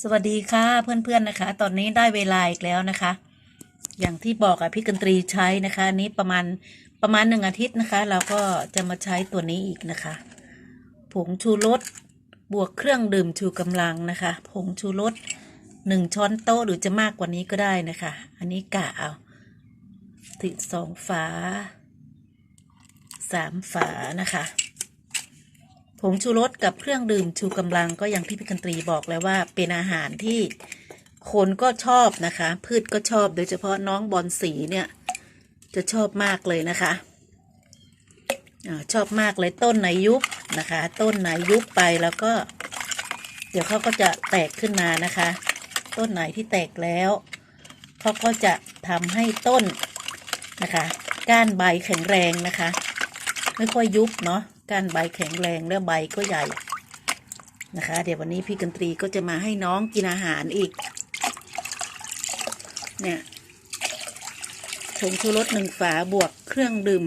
สวัสดีค่ะเพื่อนๆนะคะ ตอนนี้ได้เวลาอีกแล้วนะคะ อย่างที่บอกอะพี่กันตรีใช้นะคะนนี้ประมาณประมาณหนึ่งอาทิตย์นะคะ เราก็จะมาใช้ตัวนี้อีกนะคะ ผงชูรสบวกเครื่องดื่มชูกำลังนะคะ ผงชูรสหนึ่งช้อนโต๊ะหรือจะมากกว่านี้ก็ได้นะคะ อันนี้กะเอาติดสองฝาสามฝานะคะ ผงชูรสกับเครื่องดื่มชูกำลังก็อย่างที่พี่กันตรีบอกแล้วว่าเป็นอาหารที่คนก็ชอบนะคะ พืชก็ชอบโดยเฉพาะน้องบอลสีเนี่ย จะชอบมากเลยนะคะอชอบมากเลยต้นไหนยุบนะคะ ต้นไหนยุบไปแล้วก็ เดี๋ยวเขาก็จะแตกขึ้นมานะคะ ต้นไหนที่แตกแล้วเขาก็จะทำให้ต้นนะคะ ก้านใบแข็งแรงนะคะ ไม่ค่อยยุบเนาะ ก้านใบแข็งแรงแล้วใบก็ใหญ่นะคะ เดี๋ยววันนี้พี่กันตรีก็จะมาให้น้องกินอาหารอีก เนี่ยผงชูรสหนึ่งฝาบวกเครื่องดื่ม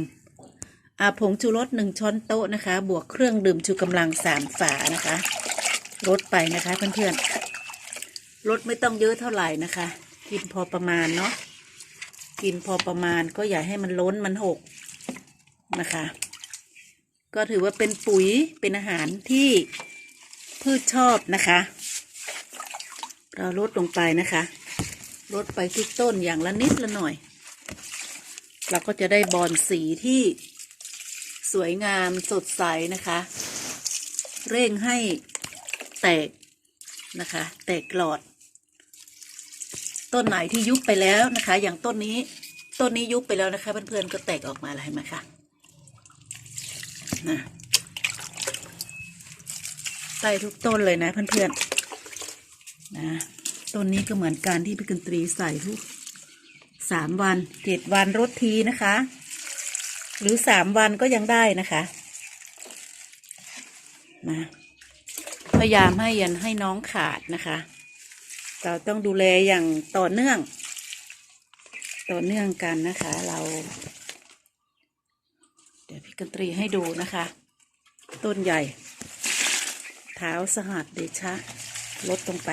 อาผงชูรสหนึ่งช้อนโต๊ะนะคะ บวกเครื่องดื่มชูกำลังสามฝานะคะลดไปนะคะเพื่อนๆลดไม่ต้องเยอะเท่าไหร่นะคะ กินพอประมาณเนาะกินพอประมาณก็อย่าให้มันล้นมันหกนะคะ ก็ถือว่าเป็นปุ๋ยเป็นอาหารที่พืชชอบนะคะ เราลดลงไปนะคะลดไปทุกต้นอย่างละนิดละหน่อย เราก็จะได้บอนสีที่สวยงามสดใสนะคะ เร่งให้แตกนะคะ แตกหลอด ต้นไหนที่ยุบไปแล้วนะคะ อย่างต้นนี้ ต้นนี้ยุบไปแล้วนะคะ เพื่อนๆก็แตกออกมาแล้วเห็นไหมคะ นะใส่ทุกต้นเลยนะเพื่อนๆนะต้นนี้ก็เหมือนการที่พี่กันตรีใส่ทุกสามวันเจ็ดวันรดทีนะคะ หรือสามวันก็ยังได้นะคะนะพยายามให้ยันให้น้องขาดนะคะ เราต้องดูแลอย่างต่อเนื่อง ต่อเนื่องกันนะคะ เรา ดี๋ยวพี่กันตรีให้ดูนะคะ ต้นใหญ่เท้าสหัสเดชะ ลดลงไป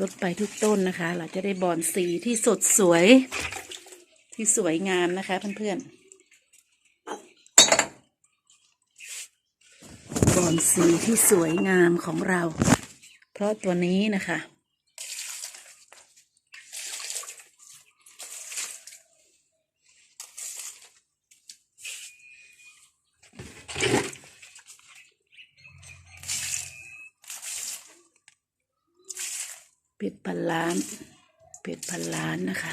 ลดไปทุกต้นนะคะ เราจะได้บอนสีที่สดสวย ที่สวยงามนะคะเพื่อนๆบอนสีที่สวยงามของเรา เพราะตัวนี้นะคะ เป็ดพัน ล้านเป็ดพันล้านนะคะ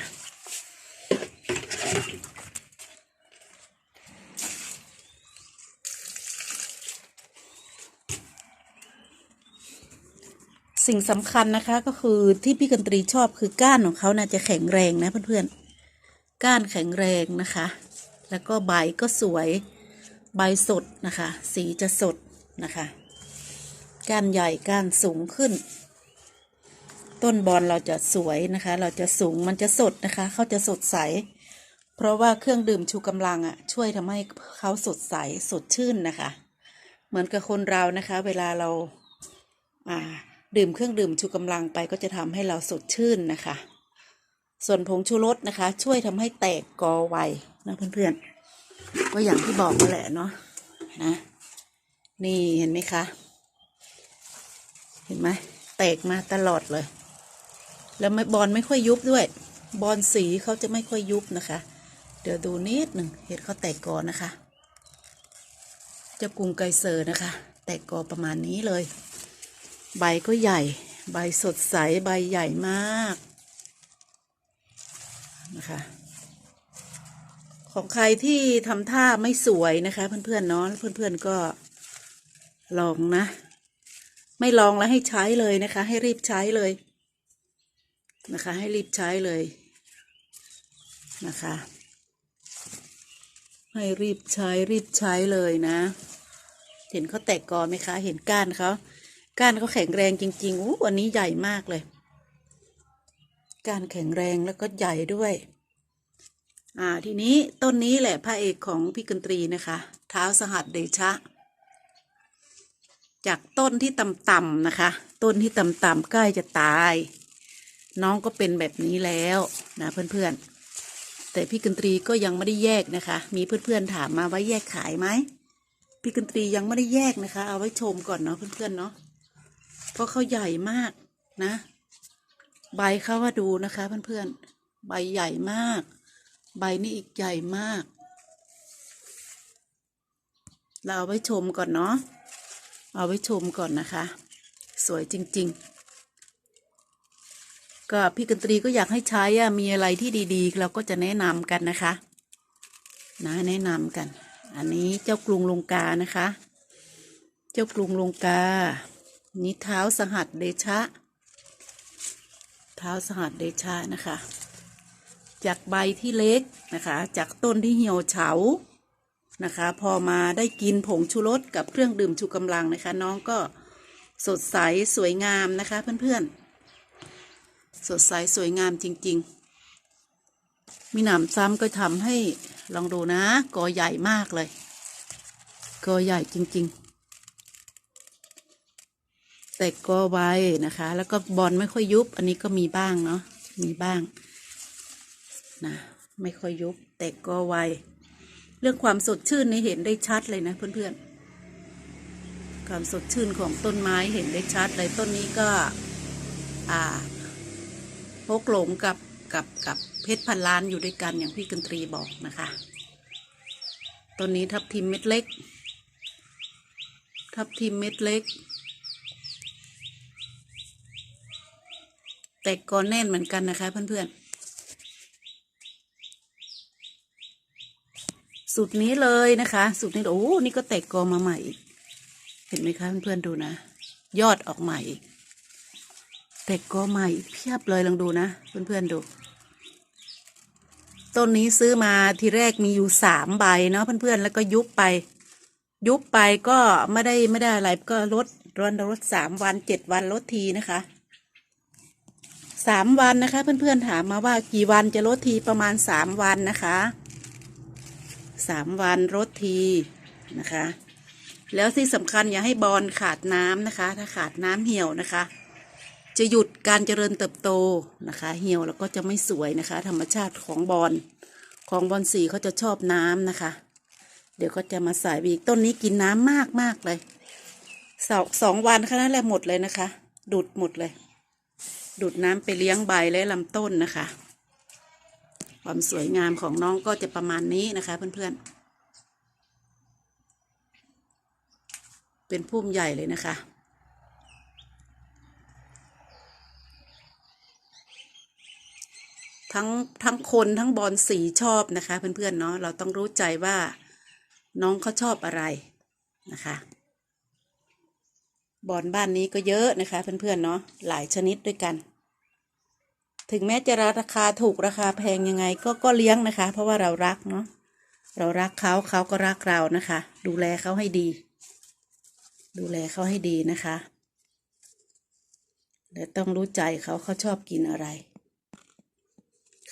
สิ่งสำคัญนะคะก็คือที่พี่กันตรีชอบคือก้านของเขาน่าจะแข็งแรงนะเพื่อนๆ ก้านแข็งแรงนะคะ แล้วก็ใบก็สวย ใบสดนะคะ สีจะสดนะคะ ก้านใหญ่ก้านสูงขึ้น ต้นบอลเราจะสวยนะคะ เราจะสูงมันจะสดนะคะ เขาจะสดใส เพราะว่าเครื่องดื่มชูกำลังอะ ช่วยทำให้เขาสดใสสดชื่นนะคะ เหมือนกับคนเรานะคะ เวลาเราอ่าดื่มเครื่องดื่มชูกำลังไปก็จะทำให้เราสดชื่นนะคะ ส่วนผงชูรสนะคะ ช่วยทำให้แตกกอไวนะเพื่อนๆ ก็อย่างที่บอกมาแหละเนาะนะนี่เห็นไหมคะ เห็นไหมแตกมาตลอดเลย แล้วบอลไม่ค่อยยุบด้วย บอลสีเขาจะไม่ค่อยยุบนะคะ เดี๋ยวดูนิดหนึ่งเห็นเขาแตกกอนะคะเจ้ากรุงไกเซอร์นะคะ แตกกอประมาณนี้เลย ใบก็ใหญ่ ใบสดใสใบใหญ่มากนะคะ ของใครที่ทำท่าไม่สวยนะคะ เพื่อนๆเนาะเพื่อนๆก็ลองนะ ไม่ลองแล้วให้ใช้เลยนะคะ ให้รีบใช้เลย นะคะ ให้รีบใช้เลยนะคะ ให้รีบใช้รีบใช้เลยนะ เห็นเขาแตกกอไหมคะ เห็นก้านเขาก้านเขาแข็งแรงจริงๆอู้วันนี้ใหญ่มากเลย ก้านแข็งแรงแล้วก็ใหญ่ด้วย อ่าทีนี้ต้นนี้แหละพระเอกของพี่กันตรีนะคะเท้าสหัสเดชะ จากต้นที่ต่ำๆนะคะ ต้นที่ต่ำๆใกล้จะตาย น้องก็เป็นแบบนี้แล้วนะเพื่อนๆ แต่พี่กันตรีก็ยังไม่ได้แยกนะคะ มีเพื่อนๆถามมาว่าแยกขายไหมพี่กันตรียังไม่ได้แยกนะคะ เอาไว้ชมก่อนเนาะเพื่อนๆเนาะเพราะเขาใหญ่มากนะ ใบเขาว่าดูนะคะเพื่อนๆใบใหญ่มาก ใบนี่อีกใหญ่มาก เราเอาไว้ชมก่อนเนาะเอาไว้ชมก่อนนะคะ สวยจริง ๆ ก็พี่กันตรีก็อยากให้ใช้อะมีอะไรที่ดีๆ เราก็จะแนะนำกันนะคะ นะแนะนำกัน อันนี้เจ้ากรุงลงกานะคะ เจ้ากรุงลงกานี่เท้าสหัสเดชะ เท้าสหัสเดชะนะคะ จากใบที่เล็กนะคะ จากต้นที่เหี่ยวเฉานะคะ พอมาได้กินผงชูรสกับเครื่องดื่มชูกำลังนะคะ น้องก็สดใสสวยงามนะคะเพื่อนๆ สดใสสวยงามจริง ๆ มีหนามซ้ำก็ทำให้ลองดูนะกอใหญ่มากเลยกอใหญ่จริง ๆแต่กอไวนะคะ แล้วก็บอลไม่ค่อยยุบ อันนี้ก็มีบ้างเนาะ มีบ้าง นะ ไม่ค่อยยุบ แต่ก็ไว เรื่องความสดชื่นนี่เห็นได้ชัดเลยนะเพื่อนๆ ความสดชื่นของต้นไม้เห็นได้ชัดเลย ต้นนี้ก็ อ่า กหลงกับกับกับเพชรพันล้านอยู่ด้วยกันอย่างพี่กันตรีบอกนะคะต้นนี้ทับทิมเม็ดเล็ก ทับทิมเม็ดเล็ก แต่ก็แน่นเหมือนกันนะคะเพื่อนๆสูตรนี้เลยนะคะสูตรนี้โอ้นี่ก็แตกกอมาใหม่อีกเห็นไหมคะเพื่อนๆดูนะ ยอดออกใหม่อีก แตกกอใหม่อีกเพียบเลยลองดูนะ เพื่อนๆดู ต้นนี้ซื้อมาทีแรกมีอยู่สามใบเนาะเพื่อนๆแล้วก็ยุบไป ยุบไปก็ไม่ได้ไม่ได้อะไรก็ลดรอนลดสามวันเจ็ดวันลดทีนะคะสามวันนะคะ เพื่อนๆถามมาว่ากี่วันจะลดทีประมาณสามวันนะคะสามวันรดทีนะคะ แล้วที่สำคัญอย่าให้บอลขาดน้ำนะคะ ถ้าขาดน้ำเหี่ยวนะคะ จะหยุดการเจริญเติบโตนะคะ เหี่ยวแล้วก็จะไม่สวยนะคะ ธรรมชาติของบอลของบอลสีเขาจะชอบน้ำนะคะ เดี๋ยวก็จะมาใส่อีกต้นนี้กินน้ำมากมากเลยสองสองวันแค่นั้นแหละหมดเลยนะคะ ดูดหมดเลย ดูดน้ำไปเลี้ยงใบและลำต้นนะคะ ความสวยงามของน้องก็จะประมาณนี้นะคะ เพื่อนๆ เป็นพุ่มใหญ่เลยนะคะ ทั้งทั้งคนทั้งบอลสีชอบนะคะ เพื่อนๆเนาะเราต้องรู้ใจว่าน้องเขาชอบอะไรนะคะบอลบ้านนี้ก็เยอะนะคะ เพื่อนๆเนาะหลายชนิดด้วยกัน ถึงแม้จะราคาถูกราคาแพงยังไง ก็ก็เลี้ยงนะคะ เพราะว่าเรารักเนาะเรารักเขาเขาก็รักเรานะคะ ดูแลเขาให้ดี ดูแลเขาให้ดีนะคะและต้องรู้ใจเขาเขาชอบกินอะไร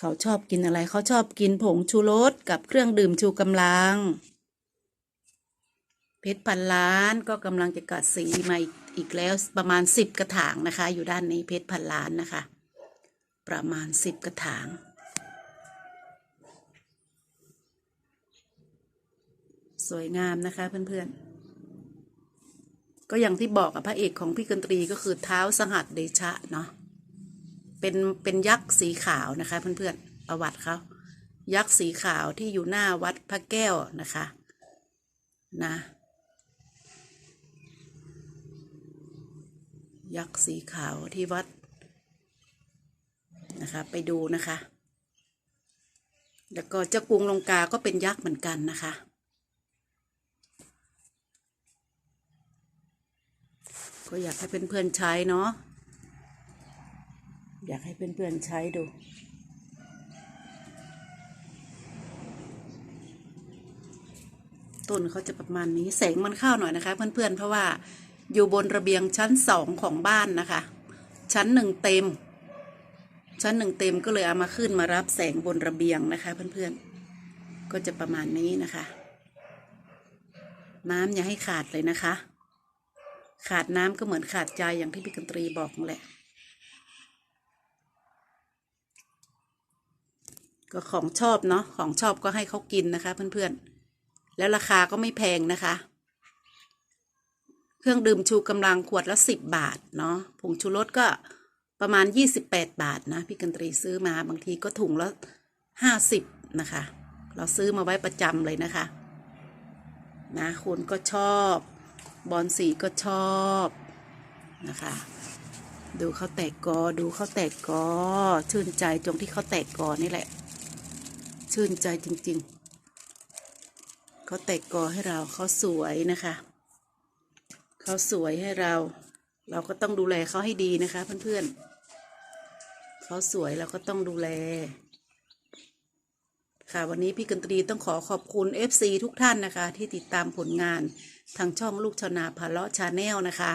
เขาชอบกินอะไร เขาชอบกินผงชูรสกับเครื่องดื่มชูกำลัง เพชรพันล้านก็กำลังจะกัดสีมาอีกอีกแล้วประมาณสิบกระถางนะคะ อยู่ด้านนี้เพชรพันล้านนะคะ ประมาณสิบกระถางสวยงามนะคะเพื่อนๆ ก็อย่างที่บอกกับพระเอกของพี่กันตรีก็คือเท้าสหัสเดชะเนาะ เป็นเป็นยักษ์สีขาวนะคะ เพื่อนๆประวัติเขายักษ์สีขาวที่อยู่หน้าวัดพระแก้วนะคะนะยักษ์สีขาวที่วัดนะคะไปดูนะคะ แล้วก็เจ้ากรุงลงกาก็เป็นยักษ์เหมือนกันนะคะ ก็อยากให้เพื่อนๆใช้เนาะ อยากให้เพื่อนๆใช้ดู ต้นเขาจะประมาณนี้แสงมันเข้าหน่อยนะคะ เพื่อนๆเพราะว่าอยู่บนระเบียงชั้นสองของบ้านนะคะ ชั้นหนึ่งเต็ม ชั้นหนึ่งเต็มก็เลยเอามาขึ้นมารับแสงบนระเบียงนะคะ เพื่อนๆก็จะประมาณนี้นะคะ น้ำอย่าให้ขาดเลยนะคะ ขาดน้ำก็เหมือนขาดใจอย่างที่พี่กันตรีบอกแหละ ก็ของชอบเนาะของชอบก็ให้เขากินนะคะ เพื่อนๆ แล้วราคาก็ไม่แพงนะคะ เครื่องดื่มชูกำลังขวดละสิบบาทเนาะผงชูรสก็ประมาณยี่สิบแปดบาทนะ พี่กันตรีซื้อมาบางทีก็ถุงละห้าสิบนะคะ เราซื้อมาไว้ประจำเลยนะคะ นะคุณก็ชอบ บอลสีก็ชอบนะคะ ดูเขาแตกกอดูเขาแตกกอชื่นใจตรงที่เขาแตกกอนี่แหละ ชื่นใจจริง ๆ เขาแตกกอให้เราเขาสวยนะคะ เขาสวยให้เรา เราก็ต้องดูแลเขาให้ดีนะคะ เพื่อนๆเขาสวยเราก็ต้องดูแล ค่ะวันนี้พี่กันตรีต้องขอขอบคุณ FC ทุกท่านนะคะ ที่ติดตามผลงานทางช่องลูกชนาพาเลาะชาแนลนะคะ